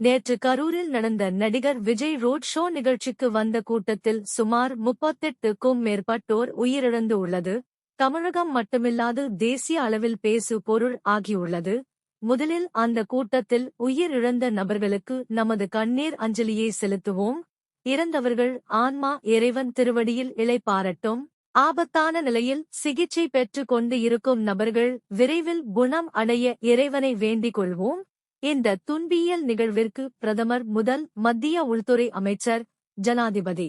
நேற்று கரூரில் நடந்த நடிகர் விஜய் ரோட் ஷோ நிகழ்ச்சிக்கு வந்த கூட்டத்தில் சுமார் முப்பத்தெட்டுக்கும் மேற்பட்டோர் உயிரிழந்து உள்ளது தமிழகம் மட்டுமில்லாது தேசிய அளவில் பேசு பொருள் ஆகியுள்ளது. முதலில் அந்த கூட்டத்தில் உயிரிழந்த நபர்களுக்கு நமது கண்ணீர் அஞ்சலியை செலுத்துவோம். இறந்தவர்கள் ஆன்மா இறைவன் திருவடியில் இளைப்பாரட்டும் ஆபத்தான நிலையில் சிகிச்சை பெற்றுக் கொண்டு இருக்கும் நபர்கள் விரைவில் குணம் அடைய இறைவனை வேண்டிக் கொள்வோம். இந்த துன்பியல் நிகழ்விற்கு பிரதமர் முதல் மத்திய உள்துறை அமைச்சர் ஜனாதிபதி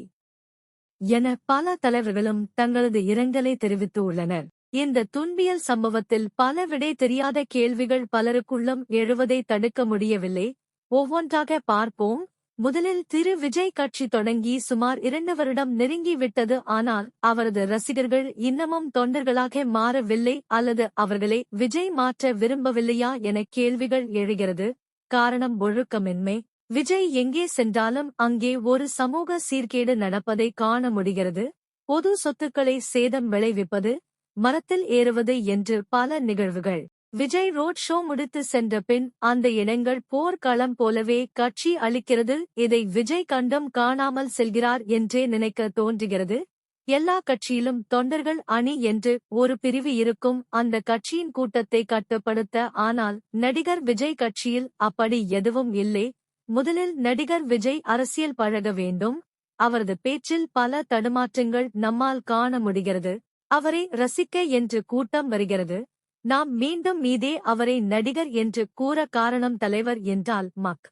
என பல தலைவர்களும் தங்களது இரங்கலை தெரிவித்து உள்ளனர். இந்த துன்பியல் சம்பவத்தில் பல விடை தெரியாத கேள்விகள் பலருக்குள்ளும் எழுவதை தடுக்க முடியவில்லை. ஒவ்வொன்றாக பார்ப்போம். முதலில் திரு விஜய் கட்சி தொடங்கி சுமார் இரண்டு வருடம் நெருங்கி விட்டது. ஆனால் அவரது ரசிகர்கள் இன்னமும் தொண்டர்களாக மாறவில்லை அல்லது அவர்களை விஜய் மாற்ற விரும்பவில்லையா என கேள்விகள் எழுகிறது. காரணம் ஒழுக்கமின்மை. விஜய் எங்கே சென்றாலும் அங்கே ஒரு சமூக சீர்கேடு நடப்பதை காண முடிகிறது. பொது சொத்துக்களை சேதம் விளைவிப்பது மரத்தில் ஏறுவது என்று பல நிகழ்வுகள். விஜய் ரோட் ஷோ முடித்து சென்ற பின் அந்த இனங்கள் போர்க்களம் போலவே கட்சி அளிக்கிறது இதை விஜய் கண்டம் காணாமல் செல்கிறார் என்றே நினைக்க தோன்றுகிறது. எல்லா கட்சியிலும் தொண்டர்கள் அணி என்று ஒரு பிரிவு இருக்கும் அந்த கட்சியின் கூட்டத்தை கட்டுப்படுத்த ஆனால் நடிகர் விஜய் கட்சியில் அப்படி எதுவும் இல்லை. முதலில் நடிகர் விஜய் அரசியல் பழக வேண்டும். அவரது பேச்சில் பல தடுமாற்றங்கள் நம்மால் காண முடிகிறது. அவரை ரசிக்க என்று கூட்டம் வருகிறது. நாம் மீண்டும் மீதே அவரை நடிகர் என்று கூற காரணம் தலைவர் என்றால் மக்.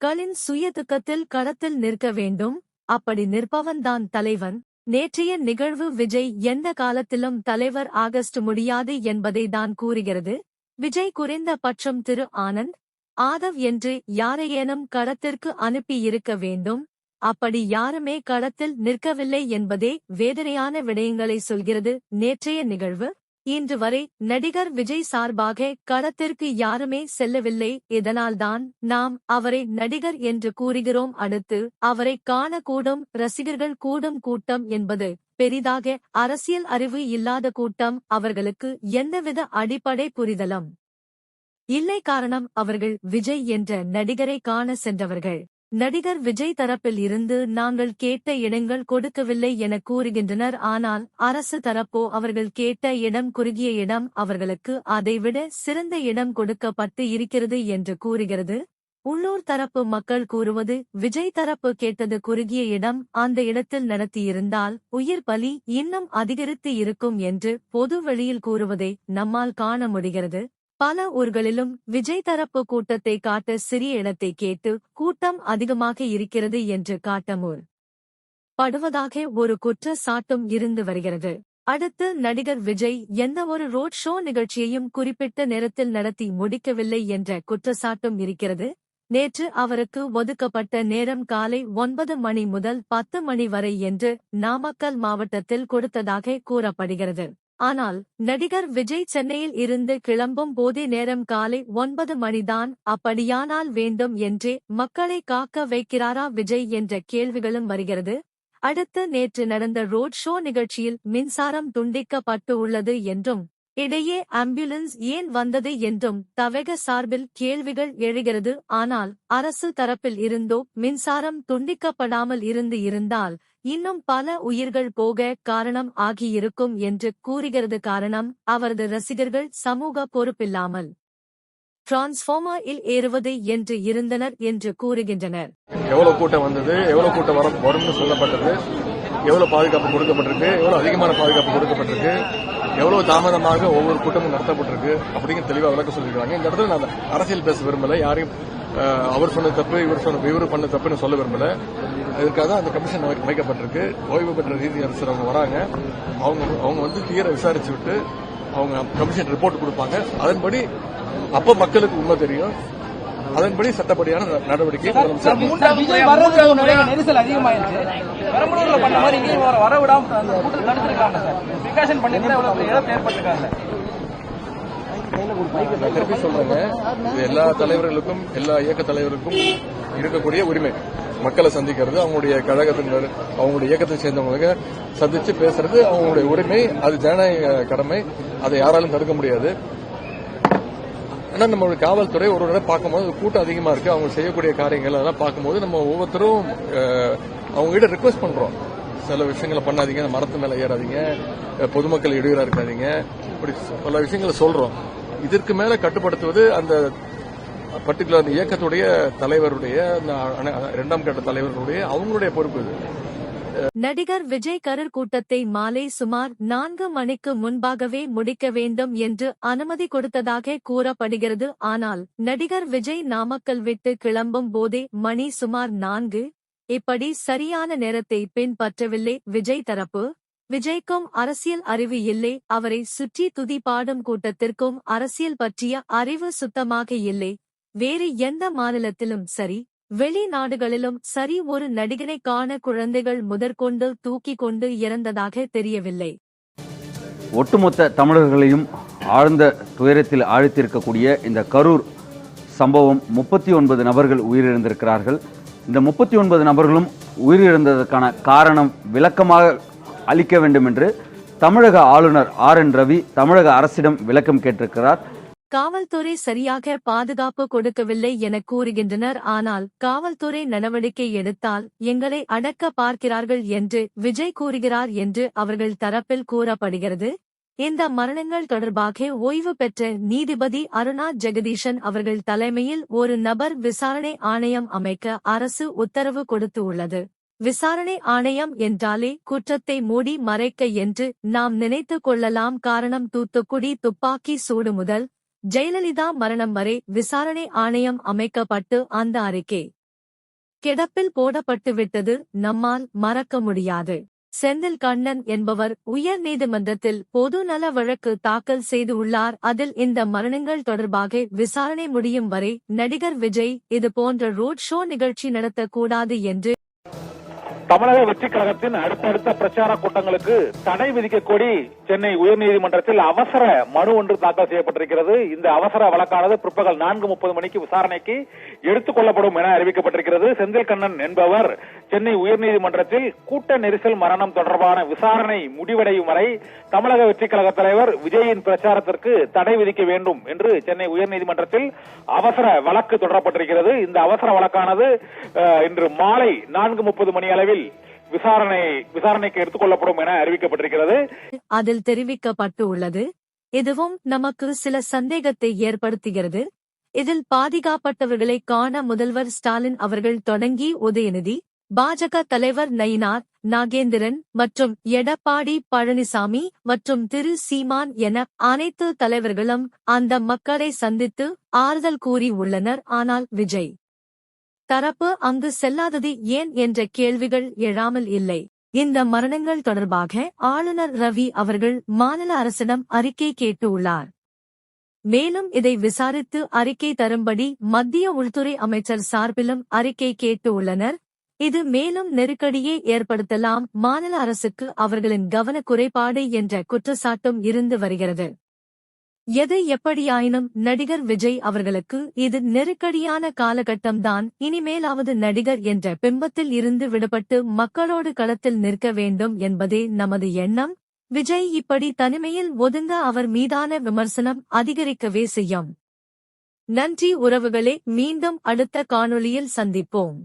களின் சுயதுக்கத்தில் களத்தில் நிற்க வேண்டும் அப்படி நிற்பவன்தான் தலைவன். நேற்றைய நிகழ்வு விஜய் எந்த காலத்திலும் தலைவர் ஆகஸ்ட் முடியாது என்பதை தான் கூறுகிறது. விஜய் குறைந்த பட்சம் திரு ஆனந்த் ஆதவ் என்று யாரையேனும் களத்திற்கு அனுப்பி இருக்க வேண்டும். அப்படி யாருமே களத்தில் நிற்கவில்லை என்பதே வேதனையான விடயங்களை சொல்கிறது நேற்றைய நிகழ்வு. இன்று வரை நடிகர் விஜய் சார்பாக களத்திற்கு யாருமே செல்லவில்லை. இதனால்தான் நாம் அவரை நடிகர் என்று கூறுகிறோம். அடுத்து அவரை காணக்கூடும் ரசிகர்கள் கூடும் கூட்டம் என்பது பெரிதாக அரசியல் அறிவு இல்லாத கூட்டம். அவர்களுக்கு எந்தவித அடிப்படை புரிதலும் இல்லை. காரணம் அவர்கள் விஜய் என்ற நடிகரை காண சென்றவர்கள். நடிகர் விஜய் தரப்பில் இருந்து நாங்கள் கேட்ட இடங்கள் கொடுக்கவில்லை என கூறுகின்றனர். ஆனால் அரசு தரப்போ அவர்கள் கேட்ட இடம் குறுகிய இடம் அவர்களுக்கு அதைவிட சிறந்த இடம் கொடுக்கப்பட்டு இருக்கிறது என்று கூறுகிறது. உள்ளூர் தரப்பு மக்கள் கூறுவது விஜய் தரப்பு கேட்டது குறுகிய இடம் அந்த இடத்தில் நடத்தியிருந்தால் உயிர் பலி இன்னும் அதிகரித்து இருக்கும் என்று பொது வெளியில் கூறுவதை நம்மால் காண முடிகிறது. பல ஊர்களிலும் விஜய் தரப்பு கூட்டத்தை காட்ட சிறிய இடத்தை கேட்டு கூட்டம் அதிகமாக இருக்கிறது என்று காட்டமூர். படுவதாக ஒரு குற்ற சாட்டும் இருந்து வருகிறது. அடுத்து நடிகர் விஜய் எந்த ஒரு ரோட் ஷோ நிகழ்ச்சியையும் குறிப்பிட்ட நேரத்தில் நடத்தி முடிக்கவில்லை என்ற குற்றச்சாட்டும் இருக்கிறது. நேற்று அவருக்கு ஒதுக்கப்பட்ட நேரம் காலை ஒன்பது மணி முதல் பத்து மணி வரை என்று நாமக்கல் மாவட்டத்தில் கொடுத்ததாக கூறப்படுகிறது. ஆனால் நடிகர் விஜய் சென்னையில் இருந்து கிளம்பும் போதே நேரம் காலை ஒன்பது மணிதான் அப்படியானால் வேண்டும் என்றே மக்களை காக்க வைக்கிறாரா விஜய் என்ற கேள்விகளும் வருகிறது. அடுத்து நேற்று நடந்த ரோட் ஷோ நிகழ்ச்சியில் மின்சாரம் துண்டிக்கப்பட்டு உள்ளது என்றும் இடையே ஆம்புலன்ஸ் ஏன் வந்தது என்றும் தவக சார்பில் கேள்விகள் எழுகிறது. ஆனால் அரசு தரப்பில் இருந்தோ மின்சாரம் துண்டிக்கப்படாமல் இருந்து இருந்தால் இன்னும் பல உயிர்கள் போக காரணம் ஆகியிருக்கும் என்று கூறுகிறது. காரணம் அவரது ரசிகர்கள் சமூக பொறுப்பில்லாமல் டிரான்ஸ்ஃபார்மர் இல் ஏறுவது என்று இருந்தனர் என்று கூறுகின்றனர். எவ்வளவு கூட்டம் வந்தது எவ்வளவு கூட்டம் வரும் வரும்னு சொல்லப்பட்டது. எவ்வளவு பாதுகாப்பு கொடுக்கப்பட்டிருக்கு எவ்வளவு அதிகமான பாதுகாப்பு கொடுக்கப்பட்டிருக்கு. எவ்வளவு தாமதமாக ஒவ்வொரு கூட்டமும் நடத்தப்பட்டிருக்கு அப்படிங்கிற தெளிவாக விளக்க சொல்லியிருக்காங்க. இந்த இடத்துல நான் அரசியல் பேச விரும்பல. யாரையும் அவர் சொன்ன தப்பு இவர் சொன்ன இவர் பண்ண தப்புன்னு சொல்ல விரும்பல. இதுக்காக தான் அந்த கமிஷன் அமைக்கப்பட்டிருக்கு ஓய்வு பெற்ற ரீதி அரசர் அவங்க வராங்க. அவங்க அவங்க வந்து தீர விசாரிச்சு விட்டு அவங்க கமிஷன் ரிப்போர்ட் கொடுப்பாங்க. அதன்படி அப்ப மக்களுக்கு உண்மை தெரியும். அதன்படி சட்டப்படியான நடவடிக்கை நெரிசல் அதிகமாயிருச்சு பெரம்பலூர்ல பண்ண மாதிரி இங்கேயும் வர வர விடாம அந்த கூட்டம் தடுத்திருக்காங்க சார். பிரிகாஷன் பண்ணிட்டு இவ்வளவு பெரிய இழப்பு ஏற்பட்டிருக்காங்க. நான் திருப்பி சொல்றேங்க. இது எல்லா தலைவர்களுக்கும் எல்லா இயக்க தலைவருக்கும் இருக்கக்கூடிய உரிமை. மக்களை சந்திக்கிறது அவங்களுடைய கழகத்தினர் அவங்களுடைய இயக்கத்தை சேர்ந்தவங்க சந்திச்சு பேசுறது அவங்களுடைய உரிமை. அது ஜனநாயக கடமை. அதை யாராலும் தடுக்க முடியாது. ஆனால் நம்ம காவல்துறை ஒரு தடவை பார்க்கும்போது கூட்டம் அதிகமாக இருக்கு. அவங்க செய்யக்கூடிய காரியங்கள் அதெல்லாம் பார்க்கும்போது நம்ம ஒவ்வொருத்தரும் அவங்ககிட்ட ரிக்வஸ்ட் பண்ணுறோம் ரிக்வெஸ்ட் சில விஷயங்களை பண்ணாதீங்க மரத்து மேலே ஏறாதீங்க பொதுமக்கள் இடையூறாக இருக்காதீங்க. இப்படி பல விஷயங்களை சொல்கிறோம் இதற்கு மேலே கட்டுப்படுத்துவது அந்த பர்டிகுலர் அந்த இயக்கத்துடைய தலைவருடைய ரெண்டாம் இரண்டாம் கட்ட தலைவர்களுடைய அவங்களுடைய பொறுப்பு இது. நடிகர் விஜய் கரர் கூட்டத்தை மாலை சுமார் நான்கு மணிக்கு முன்பாகவே முடிக்க வேண்டும் என்று அனுமதி கொடுத்ததாக கூறப்படுகிறது. ஆனால் நடிகர் விஜய் நாமக்கல் விட்டு கிளம்பும் போதே மணி சுமார் நான்கு. இப்படி சரியான நேரத்தை பின்பற்றவில்லை விஜய் தரப்பு. விஜய்க்கும் அரசியல் அறிவு இல்லை. அவரை சுற்றி துதி பாடும் கூட்டத்திற்கும் அரசியல் பற்றிய அறிவு சுத்தமாக இல்லை. வேறு எந்த மாநிலத்திலும் சரி வெளிநாடுகளிலும் சரி ஒரு நடிகனை காண குழந்தைகள் முதற்கொண்டு தூக்கி கொண்டு இறந்ததாக தெரியவில்லை. ஒட்டுமொத்த தமிழர்களையும் ஆழ்ந்த துயரத்தில் ஆழ்த்தியிருக்கக்கூடிய இந்த கரூர் சம்பவம் முப்பத்தி ஒன்பது நபர்கள் உயிரிழந்திருக்கிறார்கள். இந்த முப்பத்தி ஒன்பது நபர்களும் உயிரிழந்ததற்கான காரணம் விளக்கமாக அளிக்க வேண்டும் என்று தமிழக ஆளுநர் ஆர் என் ரவி தமிழக அரசிடம் விளக்கம் கேட்டிருக்கிறார். காவல்துறை சரியாக பாதுகாப்பு கொடுக்கவில்லை என கூறுகின்றனர். ஆனால் காவல்துறை நடவடிக்கை எடுத்தால் எங்களை அடக்க பார்க்கிறார்கள் என்று விஜய் கூறுகிறார் என்று அவர்கள் தரப்பில் கூறப்படுகிறது. இந்த மரணங்கள் தொடர்பாக ஓய்வு பெற்ற நீதிபதி அருணா ஜெகதீஷன் அவர்கள் தலைமையில் ஒரு நபர் விசாரணை ஆணையம் அமைக்க அரசு உத்தரவு கொடுத்து உள்ளது. விசாரணை ஆணையம் என்றாலே குற்றத்தை மூடி மறைக்க என்று நாம் நினைத்துக் கொள்ளலாம். காரணம் தூத்துக்குடி துப்பாக்கி சூடு முதல் ஜெயலலிதா மரணம் வரை விசாரணை ஆணையம் அமைக்கப்பட்டு அந்த அறிக்கை கிடப்பில் போடப்பட்டுவிட்டது நம்மால் மறக்க முடியாது. செந்தில் கண்ணன் என்பவர் உயர் நீதிமன்றத்தில் பொது நல வழக்கு தாக்கல் செய்து உள்ளார். அதில் இந்த மரணங்கள் தொடர்பாக விசாரணை முடியும் வரை நடிகர் விஜய் இது போன்ற ரோட் ஷோ நிகழ்ச்சி நடத்தக்கூடாது என்று தமிழக வெற்றி கழகத்தின் அடுத்தடுத்த பிரச்சார கூட்டங்களுக்கு தடை விதிக்க கோரி சென்னை உயர்நீதிமன்றத்தில் அவசர மனு ஒன்று தாக்கல் செய்யப்பட்டிருக்கிறது. இந்த அவசர வழக்கானது பிற்பகல் நான்கு முப்பது மணிக்கு விசாரணைக்கு எடுத்துக் கொள்ளப்படும் என அறிவிக்கப்பட்டிருக்கிறது. செந்தில் கண்ணன் என்பவர் சென்னை உயர்நீதிமன்றத்தில் கூட்ட நெரிசல் மரணம் தொடர்பான விசாரணை முடிவடையும் வரை தமிழக வெற்றி கழக தலைவர் விஜயின் பிரச்சாரத்திற்கு தடை விதிக்க வேண்டும் என்று சென்னை உயர்நீதிமன்றத்தில் அவசர வழக்கு தொடரப்பட்டிருக்கிறது. இந்த அவசர வழக்கானது இன்று மாலை நான்கு முப்பது மணி அளவில் விசாரணை விசாரணைக்கு எடுத்துக்கொள்ளப்படும் என அறிவிக்கப்பட்டிருக்கிறது. அதில் தெரிவிக்கப்பட்டு உள்ளது இதுவும் நமக்கு சில சந்தேகத்தை ஏற்படுத்துகிறது. இதில் பாதிக்கப்பட்டவர்களை காண முதல்வர் ஸ்டாலின் அவர்கள் தொடங்கி உதயநிதி பாஜக தலைவர் நயினார் நாகேந்திரன் மற்றும் எடப்பாடி பழனிசாமி மற்றும் திரு சீமான் என அனைத்து தலைவர்களும் அந்த மக்களை சந்தித்து ஆறுதல் கூறி உள்ளனர். ஆனால் விஜய் தரப்பு அங்கு செல்லாதது ஏன் என்ற கேள்விகள் எழாமல் இல்லை. இந்த மரணங்கள் தொடர்பாக ஆளுநர் ரவி அவர்கள் மாநில அரசிடம் அறிக்கை கேட்டு உள்ளார் மேலும் இதை விசாரித்து அறிக்கை தரும்படி மத்திய உள்துறை அமைச்சர் சார்பிலும் அறிக்கை கேட்டு உள்ளனர் இது மேலும் நெருக்கடியை ஏற்படுத்தலாம். மாநில அரசுக்கு அவர்களின் கவன குறைபாடு என்ற குற்றச்சாட்டும் இருந்து வருகிறது. எது எப்படியாயினும் நடிகர் விஜய் அவர்களுக்கு இது நெருக்கடியான காலகட்டம்தான். இனிமேலாவது நடிகர் என்ற பிம்பத்தில் இருந்து விடுபட்டு மக்களோடு களத்தில் நிற்க வேண்டும் என்பதே நமது எண்ணம். விஜய் இப்படி தனிமையில் ஒதுங்க அவர் மீதான விமர்சனம் அதிகரிக்கவே செய்யும். நன்றி உறவுகளே மீண்டும் அடுத்த காணொளியில் சந்திப்போம்.